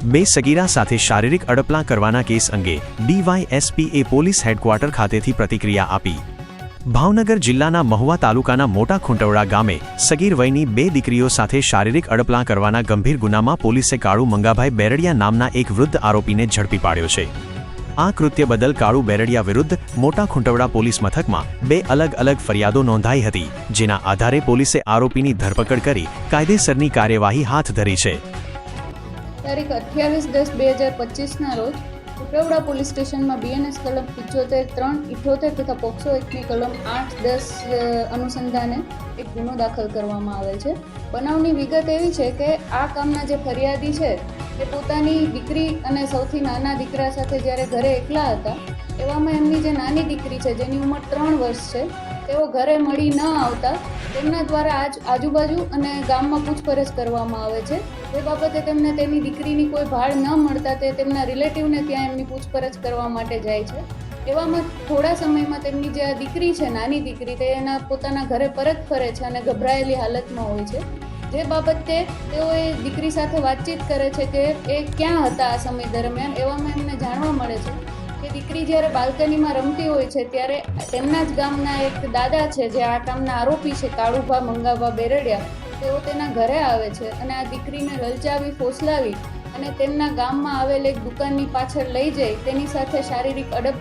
બે સગીરા સાથે શારીરિક અડપલા કરવાના કેસ અંગે ડીવાયએસપીએ પોલીસ હેડક્વાર્ટર ખાતેથી પ્રતિક્રિયા આપી. ભાવનગર જિલ્લાના મહુવા તાલુકાના મોટા ખૂંટવડા ગામે સગીર વયની બે દીકરીઓ સાથે શારીરિક અડપલા કરવાના ગંભીર ગુનામાં પોલીસે કાળુ મંગાભાઈ બેરડિયા નામના એક વૃદ્ધ આરોપીને ઝડપી પાડ્યો છે. આ કૃત્ય બદલ કાળુ બેરડિયા વિરુદ્ધ મોટા ખૂંટવડા પોલીસ મથકમાં બે અલગ અલગ ફરિયાદો નોંધાઈ હતી, જેના આધારે પોલીસે આરોપીની ધરપકડ કરી કાયદેસરની કાર્યવાહી હાથ ધરી છે. તારીખ અઠ્યાવીસ દસ બે હજાર પચીસના રોજ કુટવડા પોલીસ સ્ટેશનમાં બીએનએસ કલમ પિચોતેર ત્રણ, ઇઠોતેર તથા પોક્સો એક્ટની કલમ આઠ દસ અનુસંધાને એક ગુનો દાખલ કરવામાં આવેલ છે. બનાવની વિગત એવી છે કે આ કામના જે ફરિયાદી છે તે પોતાની દીકરી અને સૌથી નાના દીકરા સાથે જ્યારે ઘરે એકલા હતા, એવામાં એમની જે નાની દીકરી છે, જેની ઉંમર ત્રણ વર્ષ છે, તેઓ ઘરે મળી ન આવતા, તેમના દ્વારા આજ આજુબાજુ અને ગામમાં પૂછપરછ કરવામાં આવે છે. તે બાબતે તેમને તેની દીકરીની કોઈ ભાળ ન મળતા તે તેમના રિલેટિવને ત્યાં એમની પૂછપરછ કરવા માટે જાય છે. એવામાં થોડા સમયમાં તેમની જે આ દીકરી છે, નાની દીકરી, તે એના પોતાના ઘરે પરત ફરે છે અને ગભરાયેલી હાલતમાં હોય છે. જે બાબતે તેઓ એ દીકરી સાથે વાતચીત કરે છે કે એ ક્યાં હતા આ સમય દરમિયાન, એવામાં એમને જાણવા મળે છે કે દીકરી જ્યારે બાલ્કનીમાં રમતી હોય છે ત્યારે તેમના જ ગામના એક દાદા છે જે આ કામના આરોપી છે, કાળુભા મંગાભા બેરડિયા. તેઓ તેના ઘરે આવે છે અને આ દીકરીને લલચાવી, ફોસલાવી અને તેમના ગામમાં આવેલ એક દુકાનની પાછળ લઈ જઈ તેની સાથે શારીરિક અડપ